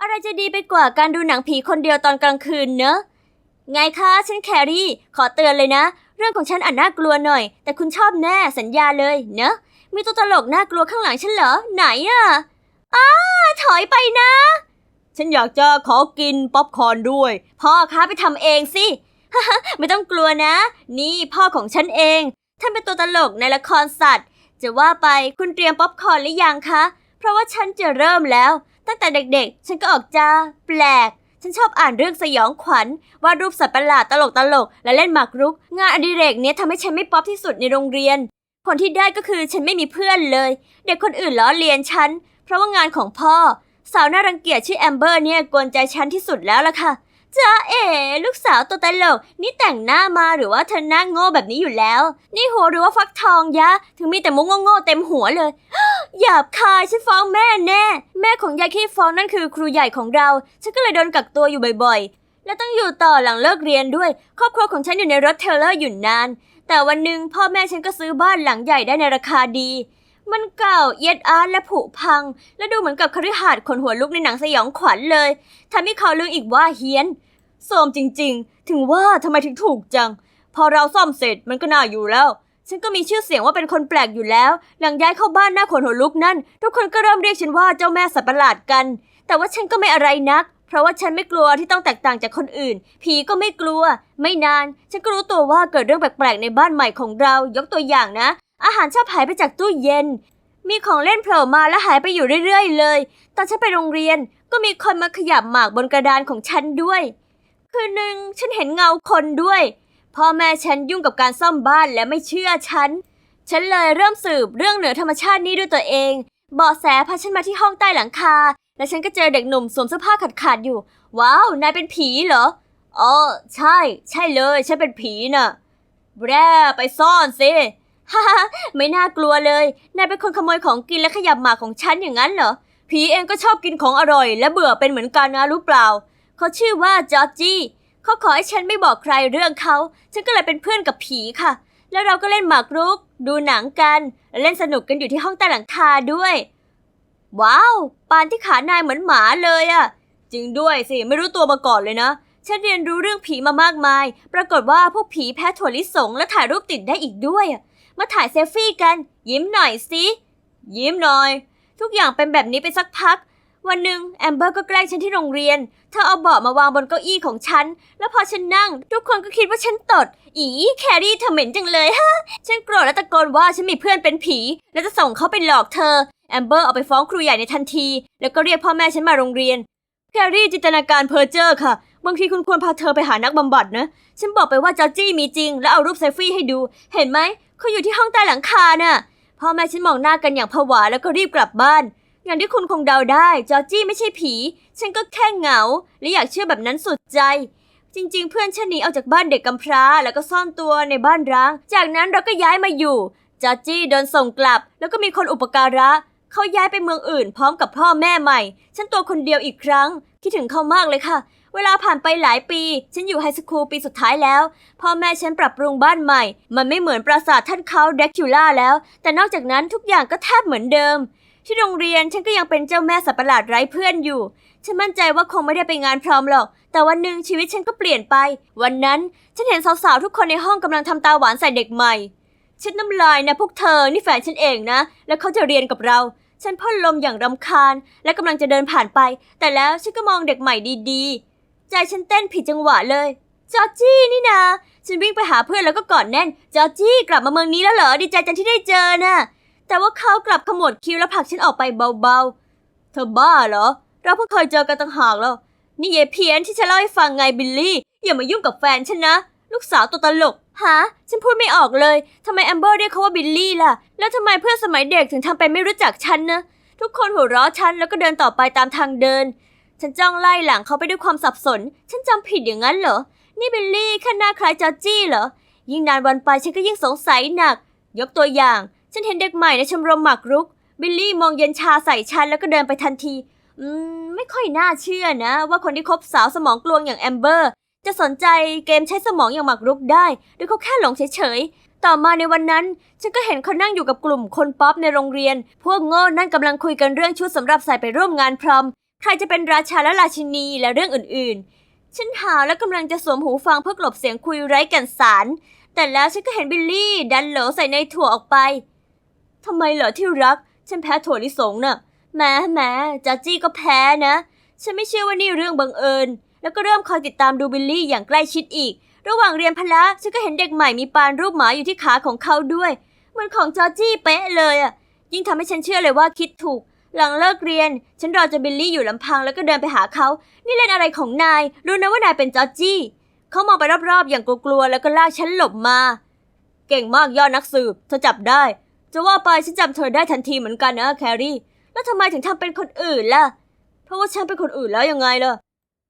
อะไรจะดีไปกว่าการดูหนังผีคนเดียวตอนกลางคืนเนอะ ไงคะฉันแครี่ ขอเตือนเลยนะ เรื่องของฉันอาจน่ากลัวหน่อย แต่คุณชอบแน่สัญญาเลยเนอะ มีตัวตลกน่ากลัวข้างหลังฉันเหรอ ไหนอะอ้าถอยไปนะ ฉันอยากจะขอกินป๊อปคอร์นด้วย พ่อคะไปทำเองสิ ไม่ต้องกลัวนะ นี่พ่อของฉันเอง ท่านเป็นตัวตลกในละครสัตว์ จะว่าไปคุณเตรียมป๊อปคอร์นหรือยังคะ เพราะว่าฉันจะเริ่มแล้ว ตั้งแต่เด็กๆ ฉันก็ออกจาแปลก ฉันชอบอ่านเรื่องสยองขวัญวาดรูปสัตว์ประหลาดตลกๆและเล่นหมากรุก งานอดิเรกเนี้ยทำให้ฉันไม่ป๊อปที่สุดในโรงเรียน ผลที่ได้ก็คือฉันไม่มีเพื่อนเลย เด็กคนอื่นล้อเลียนฉัน เพราะว่างานของพ่อ สาวน่ารังเกียจชื่อแอมเบอร์เนี่ยกวนใจฉันที่สุดแล้วล่ะค่ะ จ้าเอ๋ลูกสาวตัวตลก นี่แต่งหน้ามาหรือว่าเธอหน้าโง่แบบนี้อยู่แล้ว นี่หัวหรือว่าฟักทองยะ ถึงมีแต่มุกโง่ๆเต็มหัวเลยหยาบคายฉันฟ้องแม่แน่ แม่ของยายขี้ฟ้องนั่นคือครูใหญ่ของเรา ฉันก็เลยโดนกักตัวอยู่บ่อยๆ และต้องอยู่ต่อหลังเลิกเรียนด้วย ครอบครัวของฉันอยู่ในรถเทลเลอร์อยู่นาน แต่วันหนึ่งพ่อแม่ฉันก็ซื้อบ้านหลังใหญ่ได้ในราคาดี มันเก่าเอียดอาร์ตและผุพัง และดูเหมือนกับคฤหาสน์ขนหัวลุกในหนังสยองขวัญเลยทำให้เขาลืออีกว่าเฮี้ยนโสมจริง ๆ ถึงว่าทำไมถึงถูกจัง พอเราซ่อมเสร็จมันก็น่าอยู่แล้ว ฉันก็มีชื่อเสียงว่าเป็นคนแปลกอยู่แล้ว หลังย้ายเข้าบ้านหน้าขนหัวลุกนั่น ทุกคนก็เริ่มเรียกฉันว่าเจ้าแม่สัตว์ประหลาดกัน แต่ว่าฉันก็ไม่อะไรนักเพราะว่าฉันไม่กลัวที่ต้องแตกต่างจากคนอื่น ผีก็ไม่กลัว ไม่นาน ฉันก็รู้ตัวว่าเกิดเรื่องแปลกๆในบ้านใหม่ของเรา ยกตัวอย่างนะ อาหารชอบหายไปจากตู้เย็น มีของเล่นโผล่มาแล้วหายไปอยู่เรื่อยๆ เลย ตอนฉันไปโรงเรียนก็มีคนมาขยับหมากบนกระดานของฉันด้วย คืนหนึ่งฉันเห็นเงาคนด้วย พ่อแม่ฉันยุ่งกับการซ่อมบ้านและไม่เชื่อฉัน ฉันเลยเริ่มสืบเรื่องเหนือธรรมชาตินี้ด้วยตัวเองเบาะแสพาฉันมาที่ห้องใต้หลังคา และฉันก็เจอเด็กหนุ่มสวมเสื้อผ้าขาดๆอยู่ ว้าว นายเป็นผีเหรอ อ๋อ ใช่ ใช่เลย ฉันเป็นผีน่ะแบรไปซ่อนสิ ฮ่าฮไม่น่ากลัวเลย นายเป็นคนขโมยของกินและขยับหมากของฉันอย่างนั้นเหรอ ผีเองก็ชอบกินของอร่อย และเบื่อเป็นเหมือนกันนะรู้เปล่า เขาชื่อว่าจอร์จี้ เขาขอให้ฉันไม่บอกใครเรื่องเขา ฉันก็เลยเป็นเพื่อนกับผีค่ะ แล้วเราก็เล่นหมากรุก ดูหนังกันและเล่นสนุกกันอยู่ที่ห้องใต้หลังคาด้วย ว้าว ปานที่ขานายเหมือนหมาเลยอะจริงด้วยสิ ไม่รู้ตัวมาก่อนเลยนะฉันเรียนรู้เรื่องผีมามากมาย ปรากฏว่าพวกผีแพ้ถั่วลิสงและถ่ายรูปติดได้อีกด้วยอะ มาถ่ายเซลฟี่กัน ยิ้มหน่อยสิ ยิ้มหน่อย ทุกอย่างเป็นแบบนี้ไปสักพัก วันหนึ่งแอมเบอร์ก็แกล้งฉันที่โรงเรียน เธอเอาเบาะมาวางบนเก้าอี้ของฉัน แล้วพอฉันนั่ง ทุกคนก็คิดว่าฉันตด อีแครี่เธอเหม็นจังเลยฮะ ฉันโกรธและตะโกนว่าฉันมีเพื่อนเป็นผี และจะส่งเขาไปหลอกเธอ แอมเบอร์เอาไปฟ้องครูใหญ่ในทันที แล้วก็เรียกพ่อแม่ฉันมาโรงเรียน แครี่จินตนาการเพ้อเจ้อค่ะบางทีคุณควรพาเธอไปหานักบำบัดนะ ฉันบอกไปว่าจอร์จี้มีจริง แล้วเอารูปเซลฟี่ให้ดู เห็นไหม เขาอยู่ที่ห้องใต้หลังคาน่ะ พ่อแม่ฉันมองหน้ากันอย่างผวาแล้วก็รีบกลับบ้าน อย่างที่คุณคงเดาได้ จอร์จี้ไม่ใช่ผี ฉันก็แค่เหงา และอยากเชื่อแบบนั้นสุดใจ จริง ๆ เพื่อนฉันหนีออกจากบ้านเด็กกำพร้า แล้วก็ซ่อนตัวในบ้านร้าง จากนั้นเราก็ย้ายมาอยู่ จอร์จี้โดนส่งกลับ แล้วก็มีคนอุปการะ เขาย้ายไปเมืองอื่น พร้อมกับพ่อแม่ใหม่ ฉันตัวคนเดียวอีกครั้ง คิดถึงเขามากเลยค่ะ เวลาผ่านไปหลายปี ฉันอยู่ไฮสคูลปีสุดท้ายแล้ว พ่อแม่ฉันปรับปรุงบ้านใหม่ มันไม่เหมือนปราสาทท่านเขาเดคิวล่าแล้ว แต่นอกจากนั้นทุกอย่างก็แทบเหมือนเดิม ที่โรงเรียนฉันก็ยังเป็นเจ้าแม่สัตว์ประหลาดไร้เพื่อนอยู่ ฉันมั่นใจว่าคงไม่ได้ไปงานพร้อมหรอก แต่วันหนึ่งชีวิตฉันก็เปลี่ยนไป วันนั้นฉันเห็นสาวๆทุกคนในห้องกำลังทำตาหวานใส่เด็กใหม่ฉันน้ำลายนะพวกเธอ นี่แฟนฉันเองนะ แล้วเขาจะเรียนกับเรา ฉันพ่นลมอย่างรำคาญ และกำลังจะเดินผ่านไป แต่แล้วฉันก็มองเด็กใหม่ดีๆ ใจฉันเต้นผิดจังหวะเลย จอร์จี้นี่นะฉันวิ่งไปหาเพื่อนแล้วก็กอดแน่น จอร์จี้กลับมาเมืองนี้แล้วเหรอ ดีใจจังที่ได้เจอน่ะ แต่ว่าเขากลับขมวดคิ้วแล้วผลักฉันออกไปเบาๆ เธอบ้าเหรอ เราเพิ่งเคยเจอกันต่างหากแล้ว นี่เยเพียนที่ฉันเล่าให้ฟังไงบิลลี่ อย่ามายุ่งกับแฟนฉันนะ ลูกสาวตัวตลก ฮะ ฉันพูดไม่ออกเลย ทำไมแอมเบอร์เรียกเขาว่าบิลลี่ล่ะ แล้วทำไมเพื่อนสมัยเด็กถึงทำเป็นไม่รู้จักฉันนะ ทุกคนหัวเราะฉันแล้วก็เดินต่อไปตามทางเดิน ฉันจ้องไล่หลังเขาไปด้วยความสับสน ฉันจำผิดอย่างนั้นเหรอ นี่เบลลี่แค่หน้าคล้ายจอร์จี้เหรอ ยิ่งนานวันไปฉันก็ยิ่งสงสัยหนัก ยกตัวอย่าง ฉันเห็นเด็กใหม่ในชมรมหมากรุก บิลลี่มองเย็นชาใส่ฉันแล้วก็เดินไปทันที อืม ไม่ค่อยน่าเชื่อนะ ว่าคนที่คบสาวสมองกลวงอย่างแอมเบอร์ จะสนใจเกมใช้สมองอย่างหมากรุกได้โดยเขาแค่หลงเฉยๆต่อมาในวันนั้น ฉันก็เห็นเขานั่งอยู่กับกลุ่มคนป๊อปในโรงเรียน พวกโง่นั่นกำลังคุยกันเรื่องชุดสำหรับใส่ไปร่วมงานพรอม ใครจะเป็นราชาและราชินีและเรื่องอื่นๆ ฉันหาวและกำลังจะสวมหูฟังเพื่อกลบเสียงคุยไร้แกันสาร แต่แล้วฉันก็เห็นบิลลี่ดันโหลใส่ในถั่วออกไปทำไมเหรอที่รัก ฉันแพ้ถั่วลิสงน่ะแม้แม้จัจี้ก็แพ้นะ ฉันไม่เชื่อว่านี่เรื่องบังเอิญ แล้วก็เริ่มคอยติดตามดูบิลลี่อย่างใกล้ชิดอีก ระหว่างเรียนพละฉันก็เห็นเด็กใหม่มีปานรูปหมาอยู่ที่ขาของเขาด้วย เหมือนของจอร์จี้เป๊ะเลยอะยิ่งทำให้ฉันเชื่อเลยว่าคิดถูก หลังเลิกเรียน ฉันรอจนบิลลี่อยู่ลำพังแล้วก็เดินไปหาเขา นี่เล่นอะไรของนาย รู้นะว่านายเป็นจอร์จี้ เขามองไปรอบๆ อย่างกลัวๆ แล้วก็ลากฉันหลบมา เก่งมากยอดนักสืบ เธอจับได้ จะว่าไปฉันจำเธอได้ทันทีเหมือนกันนะแครี่ แล้วทำไมถึงทำเป็นคนอื่นล่ะ เพราะว่าฉันเป็นคนอื่นแล้วยังไงล่ะ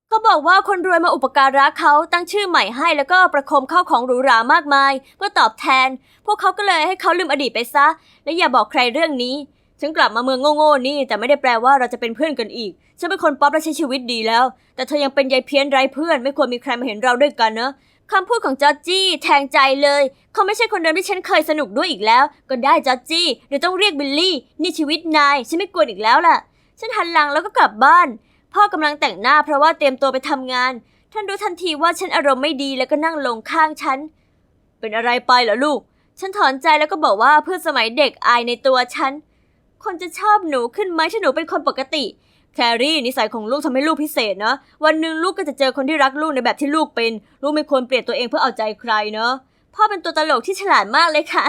เขาบอกว่าคนรวยมาอุปการะเขาตั้งชื่อใหม่ให้แล้วก็ประคมเข้าของหรูหรามากมาย เพื่อตอบแทน พวกเขาก็เลยให้เขาลืมอดีตไปซะ และอย่าบอกใครเรื่องนี้ ฉันกลับมาเมืองโง่ๆนี่แต่ไม่ได้แปลว่าเราจะเป็นเพื่อนกันอีก ฉันเป็นคนป๊อปและใช้ชีวิตดีแล้ว แต่เธอยังเป็นยายเพี้ยนไร้เพื่อน ไม่ควรมีใครมาเห็นเราด้วยกันนะคำพูดของจอจี้แทงใจเลย เขาไม่ใช่คนเดิมที่ฉันเคยสนุกด้วยอีกแล้ว ก็ได้จอจี้เดี๋ยวต้องเรียกบิลลี่ นี่ชีวิตนาย ฉันไม่กลัวอีกแล้วล่ะ ฉันหันหลังแล้วก็กลับบ้าน พ่อกำลังแต่งหน้าเพราะว่าเตรียมตัวไปทำงาน ท่านรู้ทันทีว่าฉันอารมณ์ไม่ดีแล้วก็นั่งลงข้างฉัน เป็นอะไรไปเหรอลูก ฉันถอนใจแล้วก็บอกว่าเพื่อนสมัยเด็กอายในตัวฉัน คนจะชอบหนูขึ้นไหมถ้าหนูเป็นคนปกติ แครี่นิสัยของลูกทำให้ลูกพิเศษนะ วันหนึ่งลูกก็จะเจอคนที่รักลูกในแบบที่ลูกเป็น ลูกไม่ควรเปลี่ยนตัวเองเพื่อเอาใจใครเนาะพ่อเป็นตัวตลกที่ฉลาดมากเลยค่ะ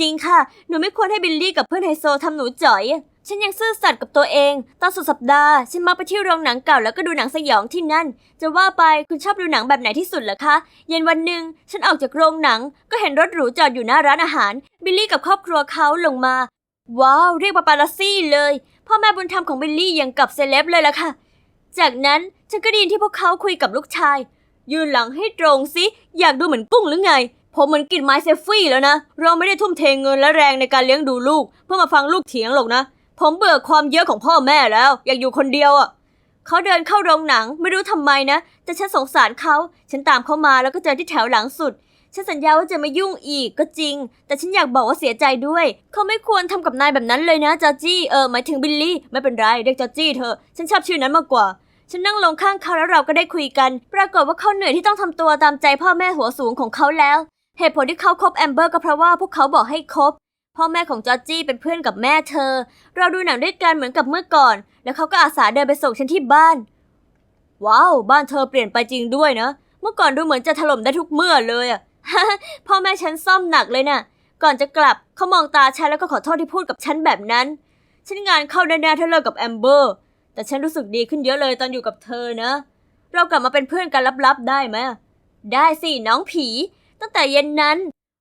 จริงค่ะ หนูไม่ควรให้บิลลี่กับเพื่อนไฮโซทำหนูจ๋อย ฉันยังซื่อสัตย์กับตัวเอง ตอนสุดสัปดาห์ ฉันมักไปที่โรงหนังเก่าแล้วก็ดูหนังสยองที่นั่น จะว่าไปคุณชอบดูหนังแบบไหนที่สุดเหรอคะ เย็นวันหนึ่งฉันออกจากโรงหนัง ก็เห็นรถหรูจอดอยู่หน้าร้านอาหาร บิลลี่กับครอบครัวเขาลงมา ว้าว เรียกปาปาลัสซี่เลย พ่อแม่บุญธรรมของบิลลี่ยังกับเซเลบเลยล่ะค่ะ จากนั้นฉันก็ได้ยินที่พวกเขาคุยกับลูกชาย ยืนหลังให้ตรงสิ อยากดูเหมือนกุ้งหรือไง ผมเหมือนกินไม้เซฟฟี่แล้วนะ เราไม่ได้ทุ่มเทเงินและแรงในการเลี้ยงดูลูก เพื่อมาฟังลูกเถียงหรอกนะ ผมเบื่อความเยอะของพ่อแม่แล้ว อยากอยู่คนเดียวอะเขาเดินเข้าโรงหนังไม่รู้ทำไมนะ แต่ฉันสงสารเขา ฉันตามเขามาแล้วก็เจอที่แถวหลังสุด ฉันสัญญาว่าจะไม่ยุ่งอีกก็จริง แต่ฉันอยากบอกว่าเสียใจด้วย เขาไม่ควรทำกับนายแบบนั้นเลยนะจอจี้เออหมายถึงบิลลี่ไม่เป็นไรเรียกจอจี้เธอ ฉันชอบชื่อนั้นมากกว่า ฉันนั่งลงข้างเขาแล้วเราก็ได้คุยกัน ปรากฏว่าเขาเหนื่อยที่ต้องทำตัวตามใจพ่อแม่หัวสูงของเขาแล้ว เหตุผลที่เขาคบแอมเบอร์ก็เพราะว่าพวกเขาบอกให้คบพ่อแม่ของจอจี้เป็นเพื่อนกับแม่เธอ เราดูหนังด้วยกันเหมือนกับเมื่อก่อน แล้วเขาก็อาสาเดินไปส่งฉันที่บ้าน ว้าว บ้านเธอเปลี่ยนไปจริงด้วยนะ เมื่อก่อนดูเหมือนจะถล่มได้ทุกเมื่อเลยอะ พ่อแม่ฉันซ่อมหนักเลยนะ่ะ ก่อนจะกลับเขามองตาฉันแล้วก็ขอโทษที่พูดกับฉันแบบนั้น ฉันงานเข้าแน่ๆถ้าเลิกกับแอมเบอร์ แต่ฉันรู้สึกดีขึ้นเยอะเลยตอนอยู่กับเธอนะ เรากลับมาเป็นเพื่อนกันลับๆได้ไหม ได้สิน้องผี ตั้งแต่เย็นนั้น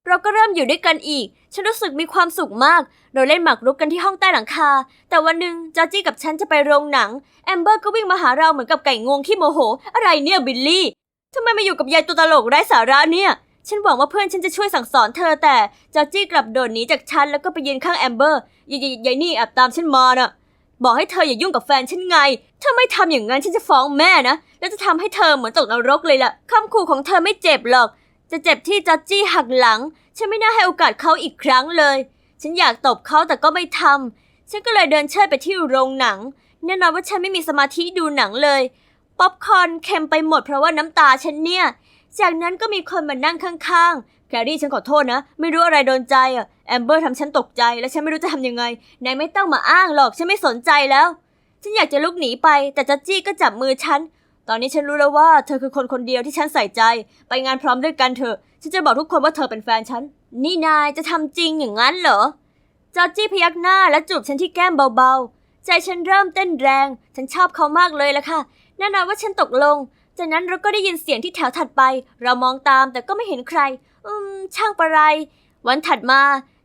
เราก็เริ่มอยู่ด้วยกันอีก ฉันรู้สึกมีความสุขมาก เราเล่นหมากรุกกันที่ห้องใต้หลังคา แต่วันหนึ่งจอจี้กับฉันจะไปโรงหนัง แอมเบอร์ก็วิ่งมาหาเราเหมือนกับไก่งวงขี้โมโห อะไรเนี่ยบิลลี่ทำไมมาอยู่กับยายตัวตลกไร้สาระเนี่ย ฉันหวังว่าเพื่อนฉันจะช่วยสั่งสอนเธอแต่จอจี้กลับโดดหนีจากฉันแล้วก็ไปยืนข้างแอมเบอร์ยายยายนี่แอบตามฉันมาน่ะ บอกให้เธออย่ายุ่งกับแฟนฉันไง ถ้าไม่ทำอย่างนั้นฉันจะฟ้องแม่นะ แล้วจะทำให้เธอเหมือนตกนรกเลยล่ะคำขู่ของเธอไม่เจ็บหรอก จะเจ็บที่จอจี้หักหลัง ฉันไม่น่าให้โอกาสเขาอีกครั้งเลย ฉันอยากตบเขาแต่ก็ไม่ทำฉันก็เลยเดินเชิดไปที่โรงหนัง แน่นอนว่าฉันไม่มีสมาธิดูหนังเลย ป๊อปคอร์นเค็มไปหมดเพราะว่าน้ำตาฉันเนี่ย จากนั้นก็มีคนมานั่งข้างๆ แครี่ฉันขอโทษนะ ไม่รู้อะไรโดนใจอะ แอมเบอร์ทำฉันตกใจ และฉันไม่รู้จะทำยังไง นายไม่ต้องมาอ้างหรอก ฉันไม่สนใจแล้ว ฉันอยากจะลุกหนีไป แต่จัจจี้ก็จับมือฉัน ตอนนี้ฉันรู้แล้วว่าเธอคือคนคนเดียวที่ฉันใส่ใจ ไปงานพร้อมด้วยกันเถอะ ฉันจะบอกทุกคนว่าเธอเป็นแฟนฉัน นี่นายจะทำจริงอย่างนั้นเหรอ จอร์จี้พยักหน้าและจูบฉันที่แก้มเบาๆ ใจฉันเริ่มเต้นแรง ฉันชอบเขามากเลยละค่ะแน่นอนว่าฉันตกลง จากนั้นเราก็ได้ยินเสียงที่แถวถัดไป เรามองตามแต่ก็ไม่เห็นใคร อืม ช่างประไร วันถัดมา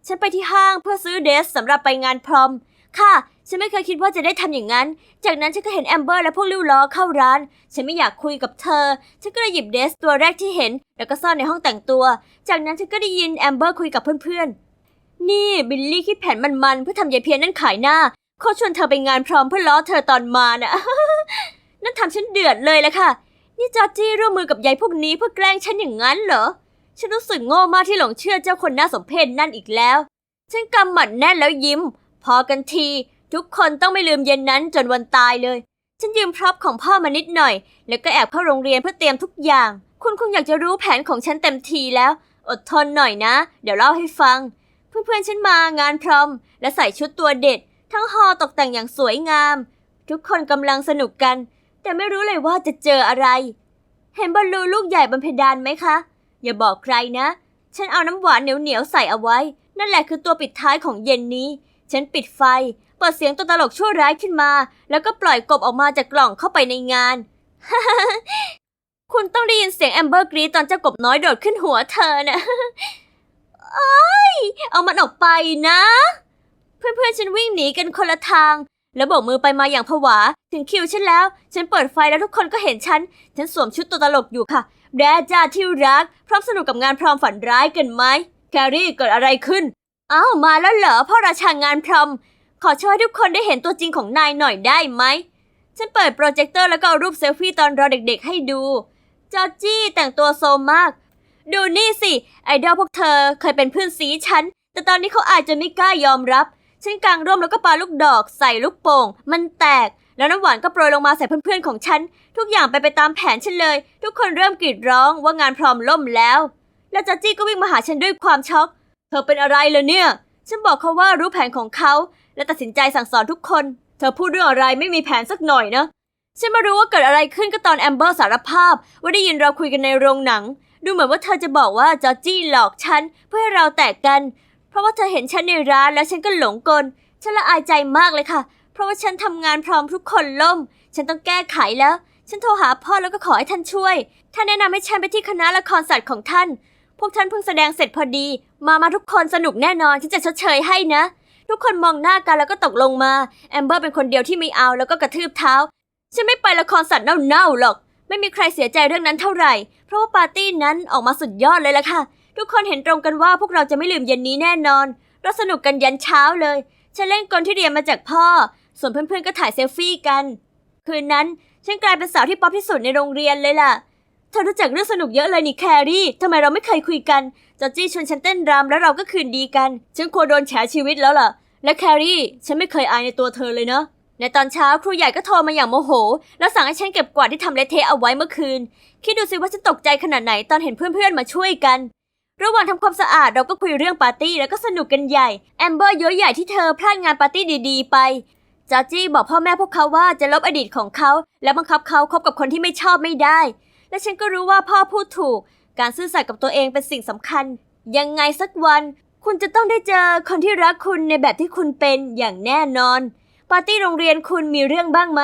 ฉันไปที่ห้างเพื่อซื้อเดรสสำหรับไปงานพรอม ค่ะ ฉันไม่เคยคิดว่าจะได้ทำอย่างนั้น จากนั้นฉันก็เห็นแอมเบอร์และพวกริ้วล้อเข้าร้าน ฉันไม่อยากคุยกับเธอ ฉันก็เลยหยิบเดรสตัวแรกที่เห็น แล้วก็ซ่อนในห้องแต่งตัว จากนั้นฉันก็ได้ยินแอมเบอร์คุยกับเพื่อนๆ นี่บิลลี่คิดแผนมันๆเพื่อทำยายเพียนนั่นขายหน้าเขาชวนเธอไปงานพรอมเพื่อล้อเธอตอนมาน่ะนั่นทำฉันเดือดเลยแหละค่ะ นี่จอจี้ร่วมมือกับยายพวกนี้เพื่อแกล้งฉันอย่างนั้นเหรอ ฉันรู้สึกโง่มากที่หลงเชื่อเจ้าคนน่าสมเพชนั่นอีกแล้ว ฉันกำหมัดแน่นแล้วยิ้ม พอกันที ทุกคนต้องไม่ลืมเย็นนั้นจนวันตายเลย ฉันยืมพร็อพของพ่อมานิดหน่อย แล้วก็แอบเข้าโรงเรียนเพื่อเตรียมทุกอย่าง คุณคงอยากจะรู้แผนของฉันเต็มทีแล้ว อดทนหน่อยนะ เดี๋ยวเล่าให้ฟัง เพื่อนๆฉันมางานพรอม และใส่ชุดตัวเด็ด ทั้งฮอตกแต่งอย่างสวยงาม ทุกคนกำลังสนุกกัน แต่ไม่รู้เลยว่าจะเจออะไร เห็นบอลลูนลูกใหญ่บนเพดานไหมคะ อย่าบอกใครนะ ฉันเอาน้ำหวานเหนียวๆใส่เอาไว้ นั่นแหละคือตัวปิดท้ายของเย็นนี้ ฉันปิดไฟ เปิดเสียงตัวตลกชั่วร้ายขึ้นมา แล้วก็ปล่อยกบออกมาจากกล่องเข้าไปในงาน คุณต้องได้ยินเสียงแอมเบอร์กรีดตอนเจ้ากบน้อยโดดขึ้นหัวเธอนะเอ้ย เอามันออกไปนะ เพื่อนๆ ฉันวิ่งหนีกันคนละทาง แล้วโบกมือไปมาอย่างผวา ถึงคิวฉันแล้ว ฉันเปิดไฟแล้วทุกคนก็เห็นฉัน ฉันสวมชุดตัวตลกอยู่ค่ะ แดจ้าที่รัก พร้อมสนุกกับงานพรอมฝันร้ายกันไหม แครี่เกิดอะไรขึ้น อ้าว มาแล้วเหรอพ่อราชางานพรอม ขอช่วยทุกคนได้เห็นตัวจริงของนายหน่อยได้ไหม ฉันเปิดโปรเจคเตอร์แล้วก็เอารูปเซลฟี่ตอนเรอเด็กๆ ให้ดู จอร์จี้แต่งตัวโซมมาก ดูนี่สิ ไอดอลพวกเธอเคยเป็นเพื่อนซีฉัน แต่ตอนนี้เขาอาจจะไม่กล้ายอมรับ ฉันกางร่มแล้วก็ปาลูกดอกใส่ลูกโป่ง มันแตก แล้วน้ำหวานก็โปรยลงมาใส่เพื่อนๆของฉัน ทุกอย่างไปไปตามแผนฉันเลย ทุกคนเริ่มกรีดร้องว่างานพร้อมล่มแล้ว แล้วจอจี้ก็วิ่งมาหาฉันด้วยความช็อก เธอเป็นอะไรเลยเนี่ย ฉันบอกเขาว่ารู้แผนของเขา และตัดสินใจสั่งสอนทุกคน เธอพูดเรื่องอะไรไม่มีแผนสักหน่อยนะฉันมารู้ว่าเกิดอะไรขึ้นก็ตอนแอมเบอร์สารภาพ ว่าได้ยินเราคุยกันในโรงหนัง ดูเหมือนว่าเธอจะบอกว่าจอจี้หลอกฉันเพื่อให้เราแตกกัน เพราะว่าเธอเห็นฉันในร้านแล้วฉันก็หลงกล ฉันละอายใจมากเลยค่ะ เพราะว่าฉันทำงานพร้อมทุกคนล่ม ฉันต้องแก้ไขแล้ว ฉันโทรหาพ่อแล้วก็ขอให้ท่านช่วย ท่านแนะนำให้ฉันไปที่คณะละครสัตว์ของท่าน พวกท่านเพิ่งแสดงเสร็จพอดี มามาทุกคนสนุกแน่นอน ฉันจะชดเชยให้นะ ทุกคนมองหน้ากันแล้วก็ตกลงมา แอมเบอร์เป็นคนเดียวที่ไม่เอาแล้วก็กระทืบเท้า ฉันไม่ไปละครสัตว์เน่าๆหรอก ไม่มีใครเสียใจเรื่องนั้นเท่าไหร่ เพราะว่าปาร์ตี้นั้นออกมาสุดยอดเลยล่ะค่ะ ทุกคนเห็นตรงกันว่าพวกเราจะไม่ลืมเย็นนี้แน่นอน เราสนุกกันยันเช้าเลย ฉันเล่นกลที่เรียนมาจากพ่อ ส่วนเพื่อนๆก็ถ่ายเซลฟี่กัน คืนนั้นฉันกลายเป็นสาวที่ป๊อปที่สุดในโรงเรียนเลยล่ะ เธอรู้จักเรื่องสนุกเยอะเลยนี่แครี่ทำไมเราไม่เคยคุยกัน จอจี้ชวนฉันเต้นรำแล้วเราก็คืนดีกัน ฉันควรโดนแฉชีวิตแล้วล่ะ และแครี่ฉันไม่เคยอายในตัวเธอเลยเนาะในตอนเช้าครูใหญ่ก็โทรมาอย่างโมโห แล้วสั่งให้ฉันเก็บกวาดที่ทำเละเทะเอาไว้เมื่อคืน คิดดูสิว่าฉันตกใจขนาดไหนตอนเห็นเพื่อนๆมาช่วยกัน ระหว่างทำความสะอาดเราก็คุยเรื่องปาร์ตี้แล้วก็สนุกกันใหญ่ แอมเบอร์เยอยใหญ่ที่เธอพลาดงานปาร์ตี้ดีๆไป จอร์จี้บอกพ่อแม่พวกเขาว่าจะลบอดีตของเขา และบังคับเขาคบกับคนที่ไม่ชอบไม่ได้ และฉันก็รู้ว่าพ่อพูดถูก การซื่อสัตย์กับตัวเองเป็นสิ่งสำคัญ ยังไงสักวัน คุณจะต้องได้เจอคนที่รักคุณในแบบที่คุณเป็นอย่างแน่นอน ปาร์ตี้โรงเรียนคุณมีเรื่องบ้างไหม